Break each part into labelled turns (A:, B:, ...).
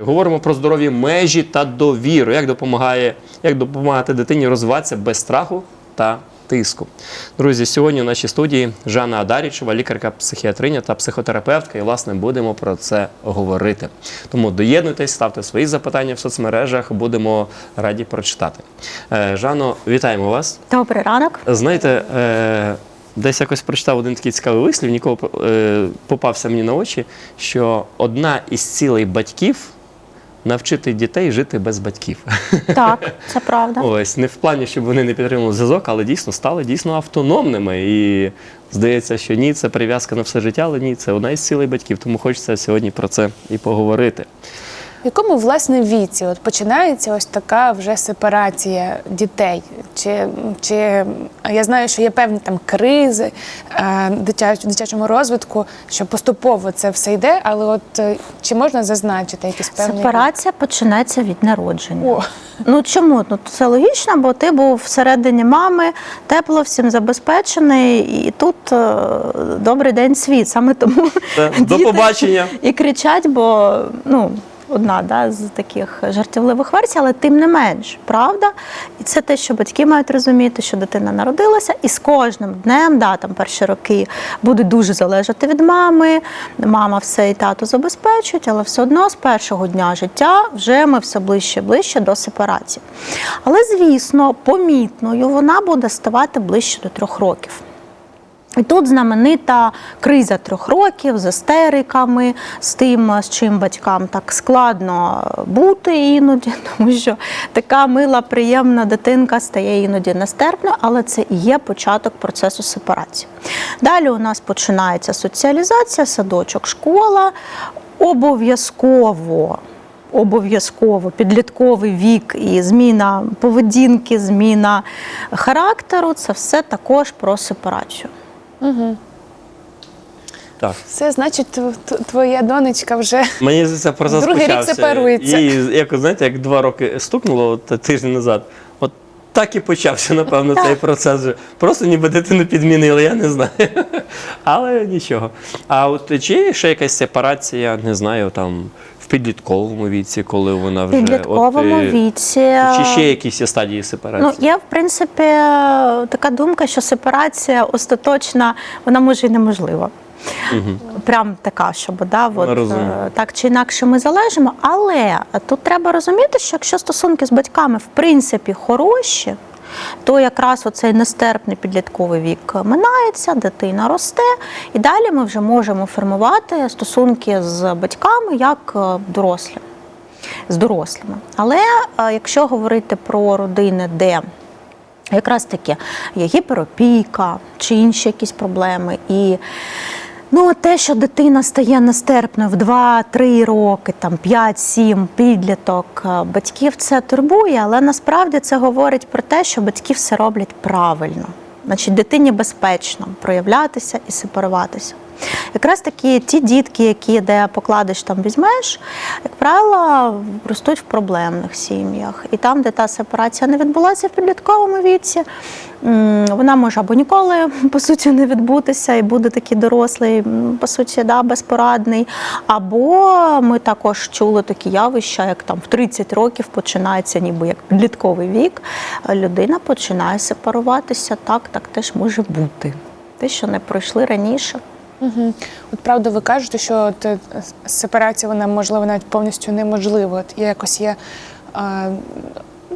A: Говоримо про здорові межі та довіру, як допомагає, як допомагати дитині розвиватися без страху та тиску. Друзі, сьогодні в нашій студії Жанна Адарічева, лікарка, психіатриня та психотерапевтка, і власне будемо про це говорити. Тому доєднуйтесь, ставте свої запитання в соцмережах, будемо раді прочитати. Е, Жано, вітаємо вас.
B: Добрий ранок.
A: Знаєте, е, десь якось прочитав один такий цікавий вислів, ніколи е, попався мені на очі, що одна із цілей батьків навчити дітей жити без батьків.
B: Так, це правда.
A: Ось не в плані, щоб вони не підтримували зв'язок, але дійсно стали дійсно автономними. І здається, що ні, це прив'язка на все життя, але ні, це одна із цілей батьків. Тому хочеться сьогодні про це і поговорити.
C: В якому власне віці от починається ось така вже сепарація дітей? Чи, чи я знаю, що є певні там кризи е, дитяч, дитячому розвитку, що поступово це все йде, але от е, чи можна зазначити якісь певні
B: Сепарація починається від народження.
C: О,
B: Ну чому? Ну це логічно, бо ти був всередині мами, тепло, всім забезпечений, і тут е, добрий день світ. Саме тому
A: До побачення.
B: і кричать, бо ну. Одна да, з таких жартівливих версій, але тим не менш, правда? І це те, що батьки мають розуміти, що дитина народилася, і з кожним днем, да, там перші роки буде дуже залежати від мами. Мама все і тато забезпечують, але все одно з першого дня життя вже ми все ближче ближче до сепарації. Але, звісно, помітною вона буде ставати ближче до трьох років. І тут знаменита криза трьох років з істериками, з тим, з чим батькам так складно бути іноді, тому що така мила, приємна дитинка стає іноді нестерпною, але це і є початок процесу сепарації. Далі у нас починається соціалізація, садочок, школа. Обов'язково обов'язково підлітковий вік і зміна поведінки, зміна характеру це все також про сепарацію.
A: Так.
C: Все, значить, твоя донечка вже
A: Мені здається, процес
C: Другий рік
A: почався.
C: сепарується.
A: І як знаєте, як два роки стукнуло от, тиждень назад. Так і почався, напевно, цей процес. Просто ніби дитину підмінили, я не знаю. Але нічого. А от чи є ще якась сепарація, не знаю, там в підлітковому віці, коли вона
B: В
A: вже
B: підлітковому
A: от, е,
B: віці.
A: Чи ще якісь є стадії
B: Ну,
A: сепарації?
B: є, в принципі, така думка, що сепарація остаточна, вона може і неможлива. Прям така, щоб да, от,
A: розумію.
B: е, так чи інакше ми залежимо. Але тут треба розуміти, що якщо стосунки з батьками в принципі хороші, то якраз оцей нестерпний підлітковий вік минається, дитина росте, і далі ми вже можемо формувати стосунки з батьками як е, дорослі з дорослими. Але е, якщо говорити про родини, де якраз таки є гіперопіка чи інші якісь проблеми, і ну, те, що дитина стає нестерпною в 2-3 роки, там 5-7 підліток, е, батьків це турбує, але насправді це говорить про те, що батьки все роблять правильно. Значить, дитині безпечно проявлятися і сепаруватися. Якраз такі ті дітки, які де покладеш там візьмеш, як правило, ростуть в проблемних сім'ях. І там, де та сепарація не відбулася в підлітковому віці, вона може або ніколи по суті не відбутися і буде такий дорослий, по суті, да, безпорадний. Або ми також чули такі явища, як там в 30 років починається ніби як підлітковий вік, людина починає сепаруватися. Так, так теж може бути. Те, що не пройшли раніше.
C: Угу. От правда, ви кажете, що от, е, сепарація вона можливо навіть повністю неможлива. От я якось є. А,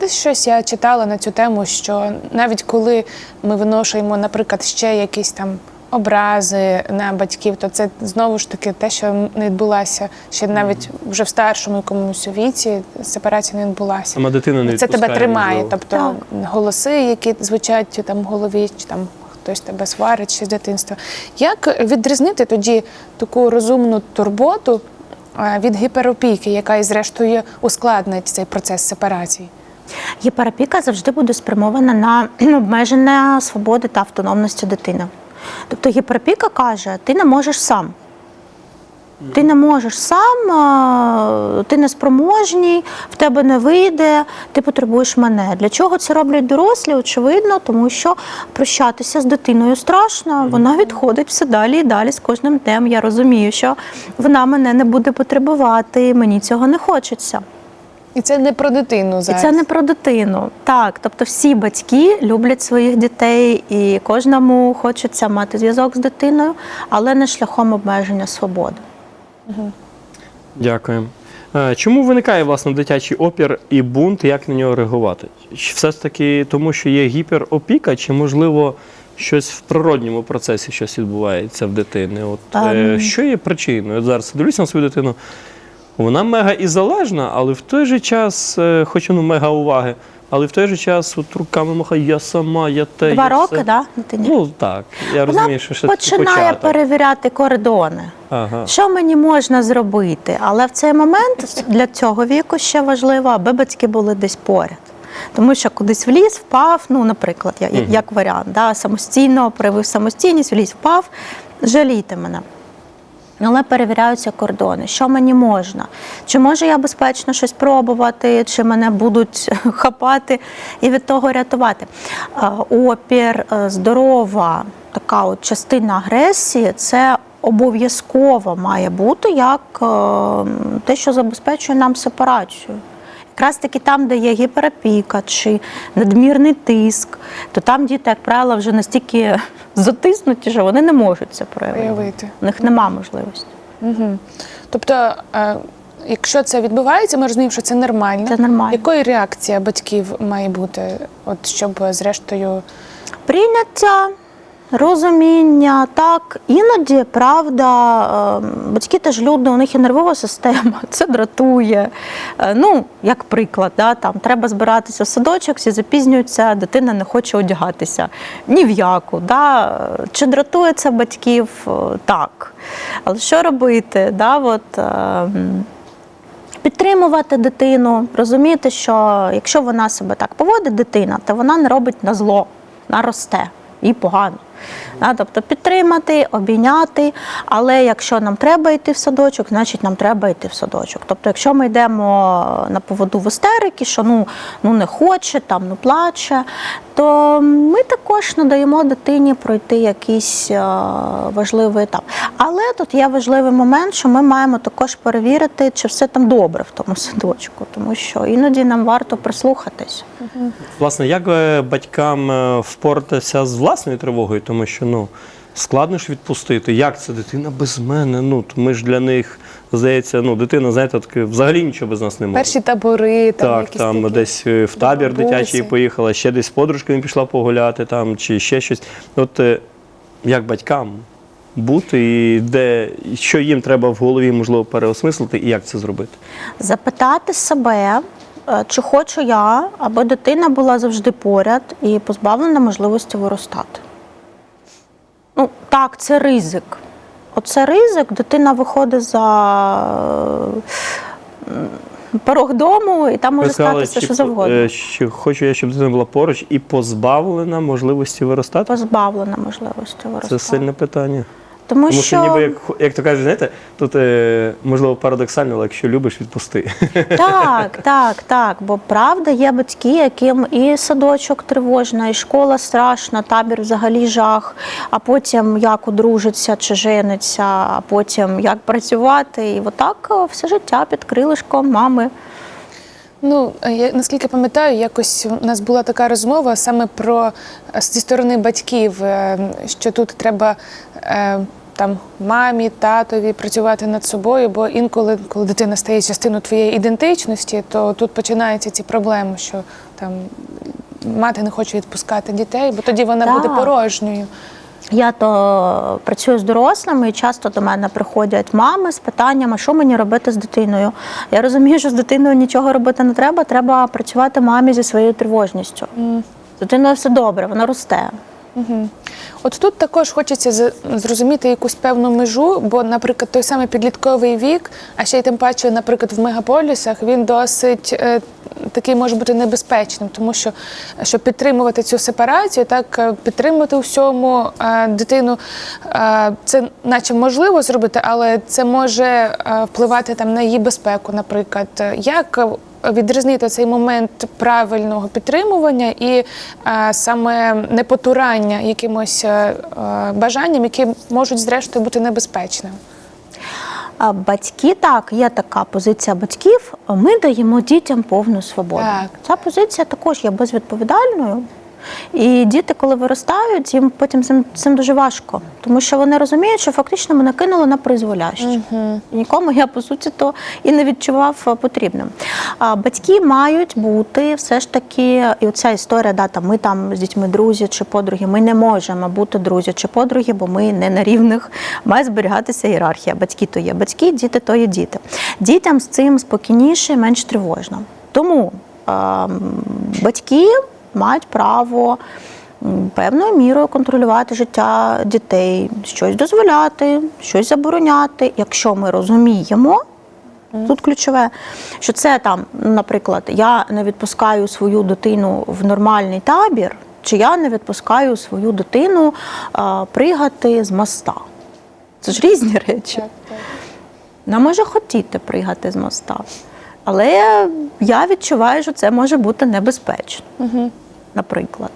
C: Десь щось я читала на цю тему, що навіть коли ми виношуємо, наприклад, ще якісь там образи на батьків, то це знову ж таки те, що не відбулася ще навіть вже в старшому якомусь віці сепарація не відбулася.
A: Сама дитина не
C: Це тебе тримає.
A: можливо.
C: Тобто голоси, які звучать там в голові, чи там хтось тебе сварить ще з дитинства. Як відрізнити тоді таку розумну турботу е, від гіперопіки, яка і зрештою ускладнить цей процес сепарації?
B: Гіперопіка завжди буде спрямована на обмеження свободи та автономності дитини. Тобто гіперопіка каже, ти не можеш сам. Ти не можеш сам, ти не спроможній, в тебе не вийде, ти потребуєш мене. Для чого це роблять дорослі? Очевидно, тому що прощатися з дитиною страшно. Вона відходить все далі і далі з кожним днем. Я розумію, що вона мене не буде потребувати, мені цього не хочеться.
C: І це не про дитину
B: І це не про дитину. Так, тобто всі батьки люблять своїх дітей, і кожному хочеться мати зв'язок з дитиною, але не шляхом обмеження свободи.
A: Дякую. Чому виникає власне дитячий опір і бунт, як на нього реагувати? Чи Все ж таки тому, що є гіперопіка, чи можливо щось в природньому процесі щось відбувається в дитини? От е,
B: Ем.
A: що є причиною? От зараз дивлюся на свою дитину. Вона мега і залежна, але в той же час, е, хоч ну мега уваги, але в той же час от руками махає, я сама, я те.
B: Два
A: я
B: роки,
A: все».
B: да, дитині?
A: Ну так, я
B: Вона
A: розумію, що ще
B: починає
A: початок.
B: перевіряти кордони.
A: Ага.
B: Що мені можна зробити? Але в цей момент для цього віку ще важливо, аби батьки були десь поряд. Тому що кудись в ліс впав, ну, наприклад, я- як варіант, да, самостійно проявив самостійність, в ліс впав, жалійте мене. Але перевіряються кордони. Що мені можна? Чи можу я безпечно щось пробувати, чи мене будуть хапати і від того рятувати? Е, Опір, е, здорова така от частина агресії це обов'язково має бути як е, те, що забезпечує нам сепарацію. Якраз таки там, де є гіперопіка чи надмірний тиск, то там діти, як правило, вже настільки затиснуті, що вони не можуть це проявити. У них нема можливості.
C: Угу. Тобто, е, якщо це відбувається, ми розуміємо, що це нормально.
B: Це нормально.
C: Якою реакція батьків має бути, от щоб зрештою
B: Прийняття, розуміння, так, іноді, правда, е, батьки теж люди, у них і нервова система, це дратує. Е, Ну, як приклад, да, там, треба збиратися в садочок, всі запізнюються, дитина не хоче одягатися. Ні в яку. Да. Чи дратує це батьків? Е, Так. Але що робити? Да, от, підтримувати дитину, розуміти, що якщо вона себе так поводить, дитина, то вона не робить на зло, вона росте і погано. Тобто підтримати, обійняти, але якщо нам треба йти в садочок, значить нам треба йти в садочок. Тобто, якщо ми йдемо на поводу в істерики, що ну, ну не хоче, там ну плаче, то ми також надаємо дитині пройти якийсь е, важливий етап. Але тут є важливий момент, що ми маємо також перевірити, чи все там добре в тому садочку, тому що іноді нам варто прислухатись.
A: Власне, як е, батькам е, впоратися з власною тривогою, тому що ну складно ж відпустити. Як це дитина без мене? Ну то ми ж для них здається, ну дитина, знаєте, таке взагалі нічого без нас не може.
C: перші табори, там
A: так,
C: якісь
A: там
C: такі.
A: десь е, в табір
C: бабусі.
A: дитячий поїхала, ще десь з подружками пішла погуляти, там чи ще щось. От е, як батькам бути, і де що їм треба в голові можливо переосмислити, і як це зробити?
B: Запитати себе, е, чи хочу я, аби дитина була завжди поряд і позбавлена можливості виростати. Ну, так, це ризик. Оце ризик, дитина виходить за порог дому, і там може
A: сказали,
B: статися що завгодно.
A: е, що хочу я, щоб дитина була поруч і позбавлена можливості виростати?
B: Позбавлена можливості виростати.
A: Це сильне питання.
B: Тому,
A: Тому що,
B: що
A: ніби як, як то кажуть, знаєте, тут е, можливо парадоксально, але якщо любиш, відпусти.
B: Так, так, так. Бо правда є батьки, яким і садочок тривожна, і школа страшна, табір взагалі жах. А потім як одружиться чи жениться, а потім як працювати. І отак е, все життя під крилишком мами.
C: Ну, е, я наскільки пам'ятаю, якось у нас була така розмова саме про е, зі сторони батьків, е, що тут треба там мамі, татові працювати над собою, бо інколи, коли дитина стає частиною твоєї ідентичності, то тут починаються ці проблеми, що там мати не хоче відпускати дітей, бо тоді вона
B: Так.
C: буде порожньою.
B: Я то працюю з дорослими, і часто до мене приходять мами з питаннями, що мені робити з дитиною. Я розумію, що з дитиною нічого робити не треба, треба працювати мамі зі своєю тривожністю. З дитиною все добре, вона росте.
C: Угу. От тут також хочеться зрозуміти якусь певну межу, бо, наприклад, той самий підлітковий вік, а ще й тим паче, наприклад, в мегаполісах він досить е, такий може бути небезпечним, тому що щоб підтримувати цю сепарацію, так е, підтримувати всьому е, дитину, е, це наче можливо зробити, але це може е, впливати там на її безпеку, наприклад. Як відрізнити цей момент правильного підтримування і е, саме непотурання якимось е, е, бажанням, які можуть зрештою бути небезпечними.
B: Батьки так, є така позиція батьків. Ми даємо дітям повну свободу.
C: Так.
B: Ця позиція також є безвідповідальною. І діти, коли виростають, їм потім цим, цим дуже важко, тому що вони розуміють, що фактично мене кинули на призволяще. І Нікому я по суті то і не відчував е, потрібним. А батьки мають бути все ж таки, і оця історія, да, там ми там з дітьми друзі чи подруги. Ми не можемо бути друзі чи подруги, бо ми не на рівних. Має зберігатися ієрархія. Батьки то є батьки, діти то є діти. Дітям з цим спокійніше, менш тривожно. Тому батьки мають право певною мірою контролювати життя дітей, щось дозволяти, щось забороняти, якщо ми розуміємо. Тут ключове, що це там, наприклад, я не відпускаю свою дитину в нормальний табір, чи я не відпускаю свою дитину а, пригати з моста. Це ж різні речі. Вона може хотіти пригати з моста, але я відчуваю, що це може бути небезпечно, наприклад.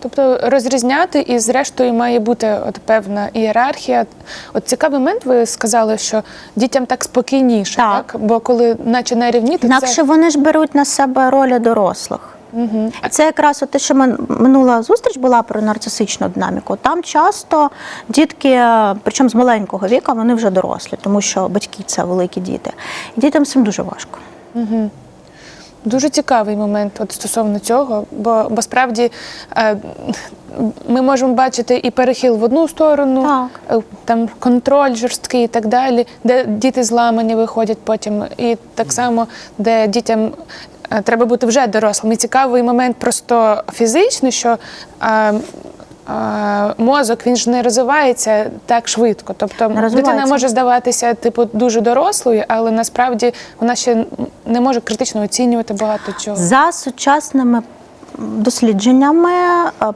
C: Тобто розрізняти і зрештою має бути от певна ієрархія. От цікавий момент, ви сказали, що дітям так спокійніше,
B: Так.
C: так? Бо коли наче на рівні, то
B: Інакше
C: це
B: вони ж беруть на себе ролі дорослих.
C: Угу.
B: Це якраз те, що минула зустріч була про нарцисичну динаміку. Там часто дітки, е, причому з маленького віку, вони вже дорослі, тому що батьки це великі діти. Дітям цим дуже важко.
C: Дуже цікавий момент от стосовно цього, бо, бо справді е, ми можемо бачити і перехил в одну сторону,
B: Так.
C: е, там контроль жорсткий і так далі, де діти зламані виходять потім, і так само, де дітям е, треба бути вже дорослим. І цікавий момент просто фізичний, що е, е, мозок він ж не розвивається так швидко. Тобто
B: Не
C: дитина може здаватися типу дуже дорослою, але насправді вона ще не може критично оцінювати багато чого.
B: За сучасними дослідженнями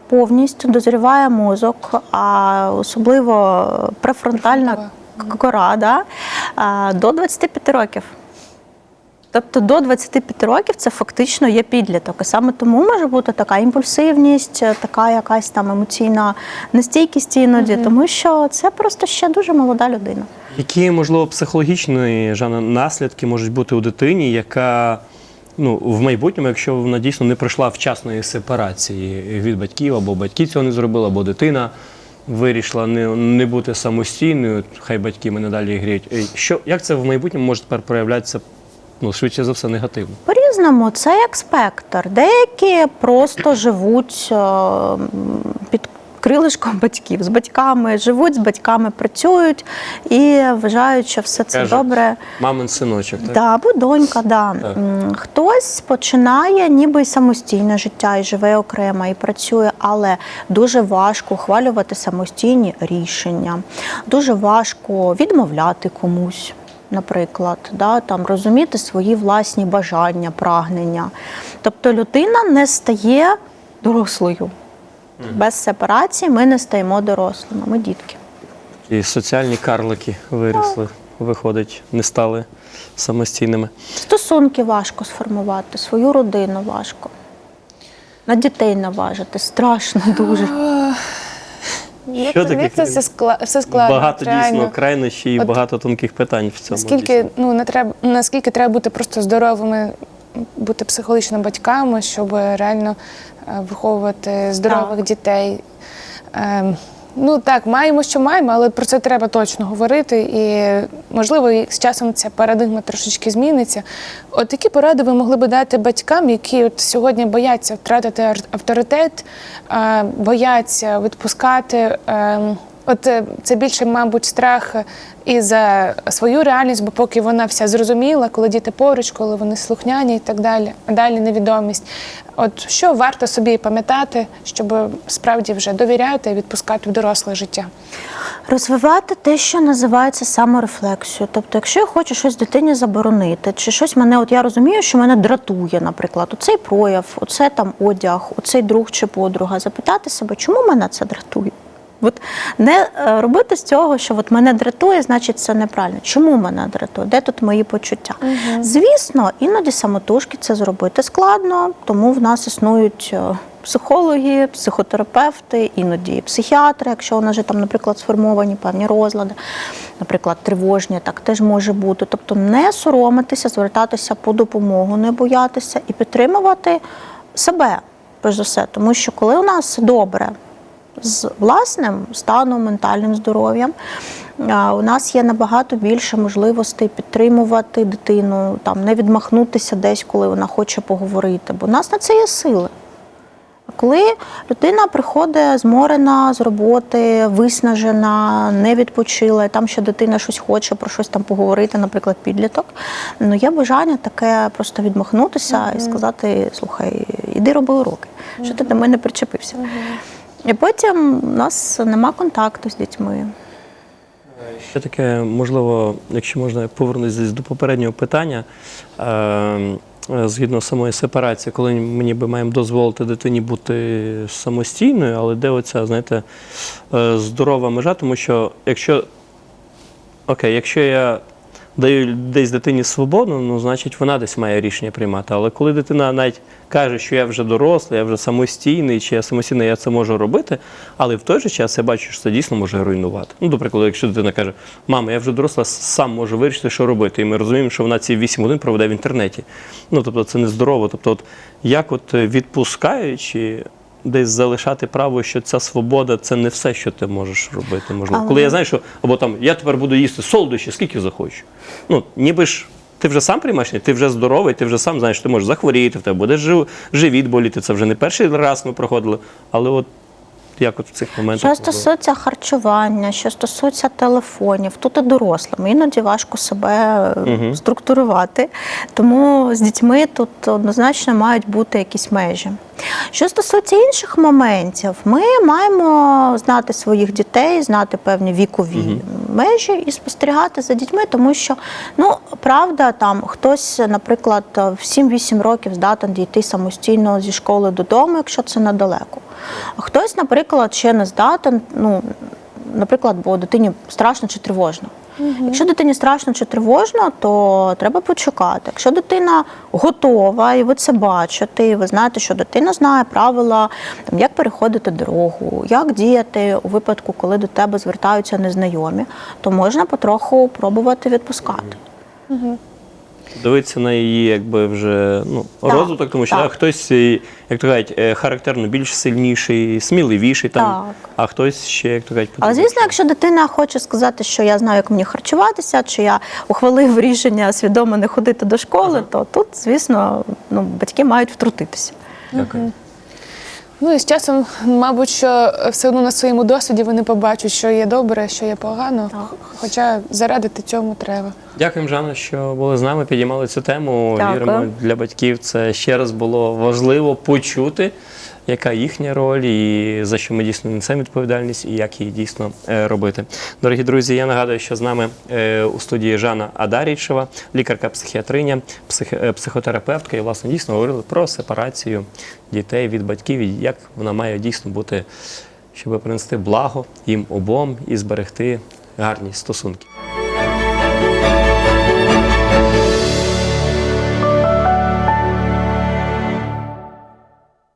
B: повністю дозріває мозок, а особливо префронтальна кора да, до 25 років. Тобто до 25 років це фактично є підліток. І саме тому може бути така імпульсивність, е, така якась там емоційна нестійкість іноді, тому що це просто ще дуже молода людина.
A: Які, можливо, психологічні Жанна, наслідки можуть бути у дитині, яка ну, в майбутньому, якщо вона дійсно не пройшла вчасної сепарації від батьків, або батьки цього не зробили, або дитина вирішила не, не бути самостійною, хай батьки мене далі гріють. Е, Що, як це в майбутньому може тепер проявлятися, ну, швидше за все, негативно?
B: По-різному, це як спектр. Деякі просто живуть е, під крилишком батьків, з батьками живуть, з батьками працюють і вважають, що все це
A: Каже,
B: добре.
A: Мамин синочок, так?
B: Да, або донька, да.
A: Так.
B: Хтось починає ніби самостійне життя і живе окремо, і працює, але дуже важко ухвалювати самостійні рішення, дуже важко відмовляти комусь. Наприклад, да, там, розуміти свої власні бажання, прагнення. Тобто людина не стає дорослою. Без сепарації ми не стаємо дорослими, ми дітки.
A: І соціальні карлики виросли, виходить, не стали самостійними.
B: Стосунки важко сформувати, свою родину важко. На дітей наважити страшно дуже.
C: Як
A: Що
C: мені
A: таке?
C: це все, скла... все складно.
A: багато
C: реально.
A: дійсно крайнощів і
C: От
A: багато тонких питань в цьому.
C: Наскільки
A: дійсно.
C: ну не треба наскільки треба бути просто здоровими, бути психологічно батьками, щоб реально е, виховувати здорових
B: Так.
C: дітей. Ем, ну так, маємо, що маємо, але про це треба точно говорити. І можливо, з часом ця парадигма трошечки зміниться. От які поради ви могли би дати батькам, які от сьогодні бояться втратити авторитет, бояться відпускати. От е, це більше, мабуть, страх і за свою реальність, бо поки вона вся зрозуміла, коли діти поруч, коли вони слухняні і так далі, а далі невідомість. От що варто собі пам'ятати, щоб справді вже довіряти і відпускати в доросле життя?
B: Розвивати те, що називається саморефлексію. Тобто, якщо я хочу щось дитині заборонити, чи щось мене, от я розумію, що мене дратує, наприклад, оцей прояв, оце там одяг, оцей друг чи подруга, запитати себе, чому мене це дратує? От не е, робити з цього, що от мене дратує, значить це неправильно. Чому мене дратує? Де тут мої почуття? Звісно, іноді самотужки це зробити складно, тому в нас існують е, психологи, психотерапевти, іноді психіатри, якщо у нас вже там, наприклад, сформовані певні розлади, наприклад, тривожні, так теж може бути. Тобто не соромитися, звертатися по допомогу, не боятися і підтримувати себе, перш за все, тому що коли у нас добре з власним станом, ментальним здоров'ям. У нас є набагато більше можливостей підтримувати дитину, там не відмахнутися десь, коли вона хоче поговорити, бо у нас на це є сили. Коли людина приходить зморена з роботи, виснажена, не відпочила, і там ще дитина щось хоче про щось там поговорити, наприклад, підліток, ну є бажання таке просто відмахнутися і сказати: слухай, іди роби уроки, що ти до мене причепився. І потім у нас нема контакту з дітьми.
A: Ще таке, можливо, якщо можна повернутися до попереднього питання. Е, Згідно самої сепарації, коли ми ніби маємо дозволити дитині бути самостійною, але де оця, знаєте, е, здорова межа, тому що якщо окей, якщо я даю десь дитині свободу, ну значить вона десь має рішення приймати. Але коли дитина навіть каже, що я вже дорослий, я вже самостійний, чи я самостійний, я це можу робити, але в той же час я бачу, що це дійсно може руйнувати. Ну, до прикладу, якщо дитина каже, мама, я вже доросла, сам можу вирішити, що робити. І ми розуміємо, що вона ці 8 годин проведе в інтернеті. Ну, тобто, це нездорово. Тобто, от, як от е, відпускаючи. Десь залишати право, що ця свобода це не все, що ти можеш робити. Можливо,
B: Але-
A: коли я знаю, що або там я тепер буду їсти солодощі, скільки захочу. Ну, ніби ж ти вже сам приймаєш, ти вже здоровий, ти вже сам знаєш, ти можеш захворіти, в тебе буде живіт боліти. Це вже не перший раз ми проходили. Але от як от в цих моментах.
B: Що стосується харчування, що стосується телефонів, тут і дорослим. Іноді важко себе е, структурувати. Тому з дітьми тут однозначно мають бути якісь межі. Що стосується інших моментів, ми маємо знати своїх дітей, знати певні вікові межі і спостерігати за дітьми, тому що ну правда, там хтось, наприклад, в 7-8 років здатен дійти самостійно зі школи додому, якщо це недалеко. А хтось, наприклад, ще не здатен, ну, наприклад, бо дитині страшно чи тривожно. Якщо дитині страшно чи тривожно, то треба почекати. Якщо дитина готова, і ви це бачите, і ви знаєте, що дитина знає правила, там, як переходити дорогу, як діяти у випадку, коли до тебе звертаються незнайомі, то можна потроху пробувати відпускати.
A: Дивитися на її, якби вже ну,
B: Так,
A: розвиток, тому що
B: так.
A: да, хтось, е, як то кажуть, е, характерно більш сильніший, сміливіший, там,
B: Так.
A: а хтось ще, як то кажуть,
B: Але
A: потрібно.
B: звісно, якщо дитина хоче сказати, що я знаю, як мені харчуватися, чи я ухвалив рішення свідомо не ходити до школи, то тут, звісно, ну, батьки мають втрутитися.
A: Дякую.
C: Ну і з часом, мабуть, що все одно на своєму досвіді вони побачать, що є добре, що є погано.
B: Так.
C: Хоча зарадити цьому треба.
A: Дякуємо, Жанна, що були з нами, підіймали цю тему.
B: Дякую.
A: Віримо, для батьків це ще раз було важливо почути, яка їхня роль, і за що ми дійсно несемо відповідальність, і як її дійсно е, робити. Дорогі друзі, я нагадую, що з нами е, у студії Жанна Адарічева, лікарка-психіатриня, псих, е, психотерапевтка, і власне дійсно говорили про сепарацію дітей від батьків і як вона має дійсно бути, щоб принести благо їм обом і зберегти гарні стосунки.